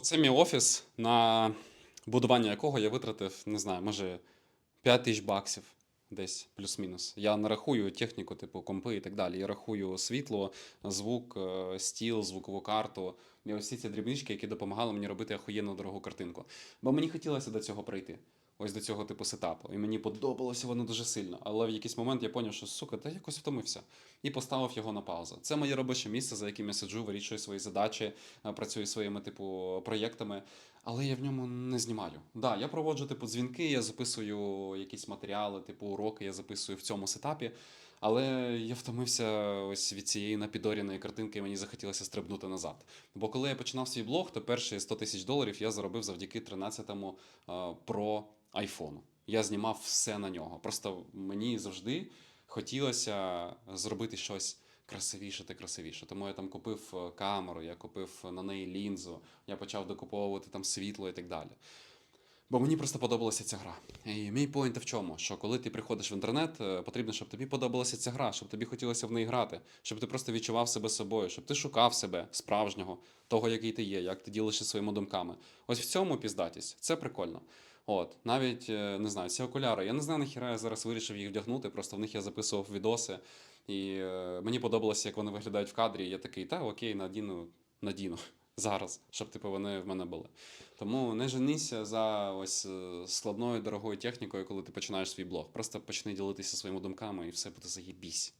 Оце мій офіс, на будування якого я витратив, не знаю, може 5 тисяч баксів десь плюс-мінус. Я не рахую техніку, типу компи і так далі. Я рахую світло, звук, е, стіл, звукову карту. І ось ці дрібнички, які допомагали мені робити охуєнну дорогу картинку. Бо мені хотілося до цього прийти. Ось до цього типу сетапу. І мені подобалося воно дуже сильно. Але в якийсь момент я поняв, що сука, та якось втомився. І поставив його на паузу. Це моє робоче місце, за яким я сиджу, вирішую свої задачі, е, працюю своїми типу проєктами. Але я в ньому не знімаю. Да, я проводжу типу дзвінки, я записую якісь матеріали, типу уроки, я записую в цьому сетапі. Але я втомився ось від цієї напідоряної картинки, і мені захотілося стрибнути назад. Бо коли я починав свій блог, то перші 100 тисяч доларів я заробив завдяки 13-му е, Pro айфону. Я знімав все на нього. Просто мені завжди хотілося зробити щось красивіше та красивіше. Тому я там купив е, камеру, я купив на неї лінзу, я почав докуповувати там світло і так далі. Бо мені просто подобалася ця гра. І мій поінт в чому? Що коли ти приходиш в інтернет, е, потрібно, щоб тобі подобалася ця гра, щоб тобі хотілося в неї грати, щоб ти просто відчував себе собою, щоб ти шукав себе справжнього, того, який ти є, як ти ділишся своїми думками. Ось в цьому піздатість. Це прикольно. От, навіть е, не знаю, ці окуляри. Я не знаю, нахіра я зараз вирішив їх вдягнути, просто в них я записував відоси, і е, мені подобалося, як вони виглядають в кадрі. І я такий, та окей, надіну, надіну зараз, щоб типу вони в мене були. Тому не женися за ось е, складною дорогою технікою, коли ти починаєш свій блог. Просто почни ділитися своїми думками, і все буде заєбісь.